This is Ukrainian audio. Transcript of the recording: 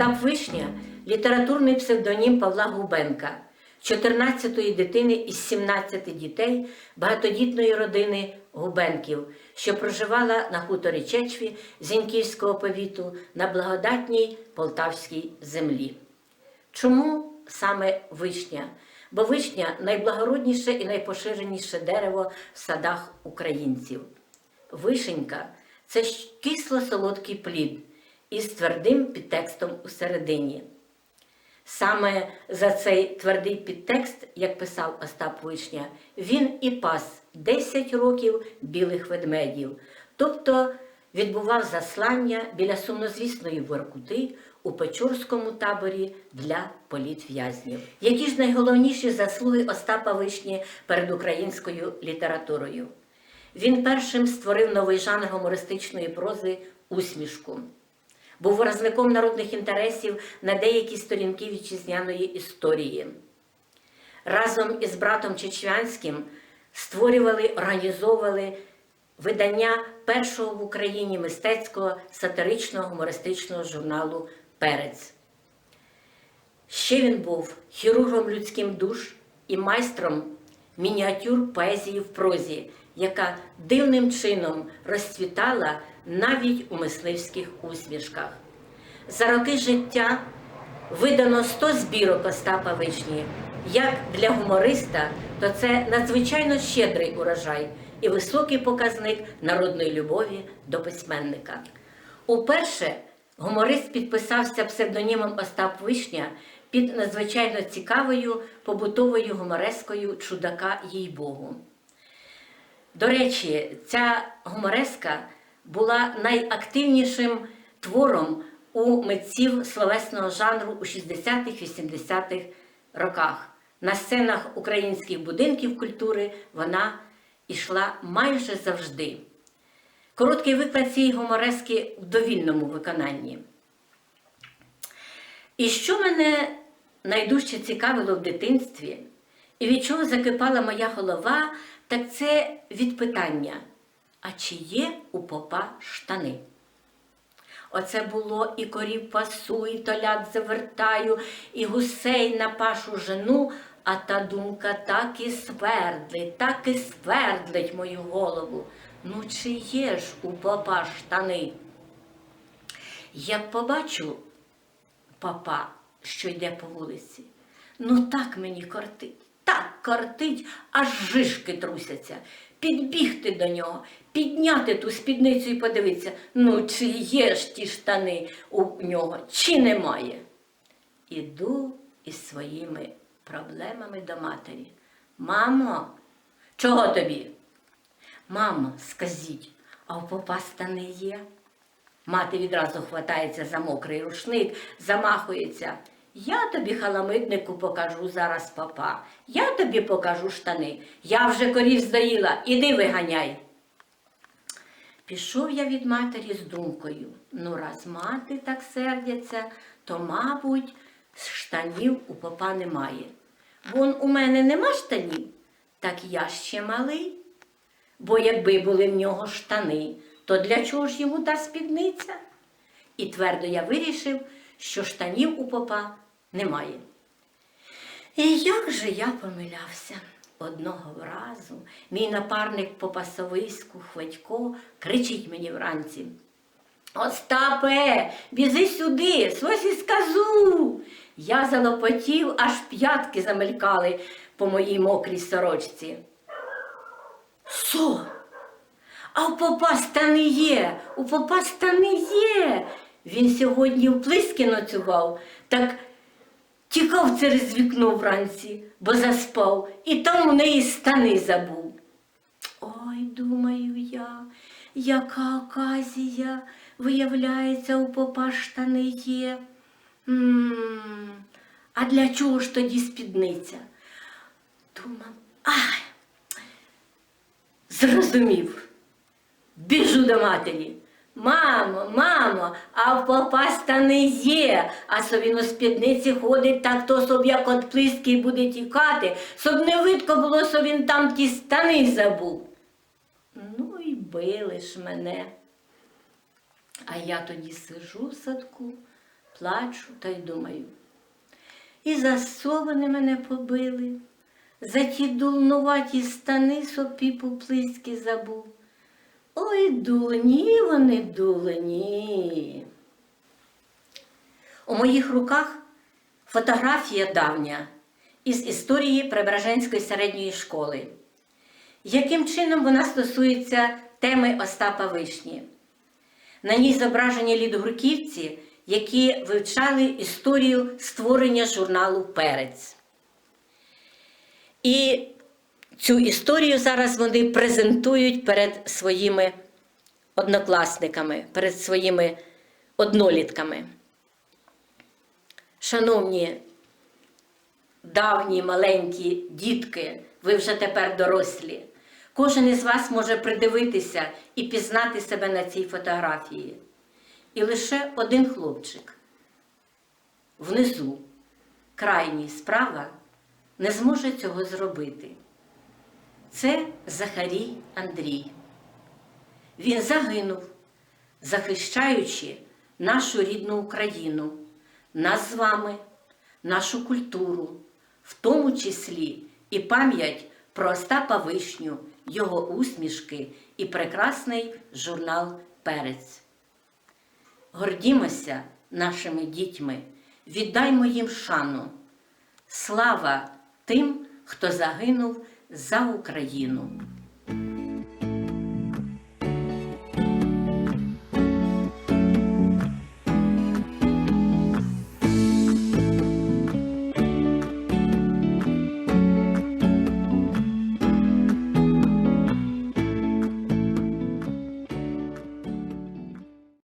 Остап Вишня літературний псевдонім Павла Губенка, 14-ї дитини із 17 дітей багатодітної родини Губенків, що проживала на хуторі Чечві Зіньківського повіту на благодатній полтавській землі. Чому саме вишня? Бо вишня найблагородніше і найпоширеніше дерево в садах українців. Вишенька це кисло-солодкий плід із твердим підтекстом усередині. Саме за цей твердий підтекст, як писав Остап Вишня, він і пас 10 років білих ведмедів, тобто відбував заслання біля сумнозвісної Воркути у Печорському таборі для політв'язнів. Які ж найголовніші заслуги Остапа Вишні перед українською літературою? Він першим створив новий жанр гумористичної прози усмішку. Був виразником народних інтересів на деякі сторінки вітчизняної історії. Разом із братом Чечвянським створювали, організовували видання першого в Україні мистецького сатиричного гумористичного журналу Перець. Ще він був хірургом людським душ і майстром мініатюр поезії в прозі, яка дивним чином розцвітала навіть у мисливських усмішках. За роки життя видано 100 збірок Остапа Вишні. Як для гумориста, то це надзвичайно щедрий урожай і високий показник народної любові до письменника. Уперше гуморист підписався псевдонімом Остап Вишня під надзвичайно цікавою побутовою гуморескою чудака їй Богу. До речі, ця гумореска була найактивнішим твором у митців словесного жанру у 60-х-80-х роках. На сценах українських будинків культури вона йшла майже завжди. Короткий виклад цієї гуморески в довільному виконанні. І що мене найдужче цікавило в дитинстві, і від чого закипала моя голова, так це від питання: а чи є у попа штани? Оце було і корів пасу, і толят завертаю, і гусей на пашу жену, а та думка так і свердлить, так і свердлить мою голову. Ну, чи є ж у попа штани? Як побачу папа, що йде по вулиці, ну так мені кортить, так кортить, аж жишки трусяться. Підбігти до нього, підняти ту спідницю і подивитися, ну чи є ж ті штани у нього, чи немає. Іду із своїми проблемами до матері. Мамо, чого тобі? Мамо, скажіть, а у попа штани є? Мати відразу хватається за мокрий рушник, замахується. Я тобі, халамиднику, покажу зараз папа. Я тобі покажу штани. Я вже корів здоїла, іди виганяй. Пішов я від матері з думкою. Ну, раз мати так сердяться, то, мабуть, штанів у попа немає. Вон у мене нема штанів, так я ще малий. Бо якби були в нього штани, то для чого ж йому та спідниця? І твердо я вирішив, що штанів у попа немає. І як же я помилявся? Одного разу мій напарник по пасовиську Хведько кричить мені вранці. Остапе, бізи сюди, свось і сказу. Я залопотів, аж п'ятки замелькали по моїй мокрій сорочці. Со? А у попа стани є, у попа стани є. Він сьогодні в плиски ночував, так тікав через вікно вранці, бо заспав, і там у неї стани забув. Ой, думаю я, яка оказія, виявляється, у попа штани є. м а для чого ж тоді спідниця? Думав, ай, зрозумів. Біжу до матері. Мамо, мамо, а в попа стани є, а со він у спідниці ходить так, то собі як от плиски буде тікати, щоб не видко було, що він там ті стани забув. Ну і били ж мене. А я тоді сижу в садку, плачу та й думаю. І за що вони мене побили? За ті дулнуваті стани сопі пуплиські забув. Ой, дулені вони дулені. У моїх руках фотографія давня із історії Преображенської середньої школи. Яким чином вона стосується теми Остапа Вишні? На ній зображені лідогурківці, які вивчали історію створення журналу Перець. І цю історію зараз вони презентують перед своїми однокласниками, перед своїми однолітками. Шановні давні маленькі дітки, ви вже тепер дорослі. Кожен із вас може придивитися і пізнати себе на цій фотографії. І лише один хлопчик внизу, крайній справа, не зможе цього зробити. Це Захарій Андрій. Він загинув, захищаючи нашу рідну Україну, нас з вами, нашу культуру, в тому числі і пам'ять про Остапа Вишню, його усмішки і прекрасний журнал Перець. Гордімося нашими дітьми, віддаймо їм шану. Слава тим, хто загинув за Україну.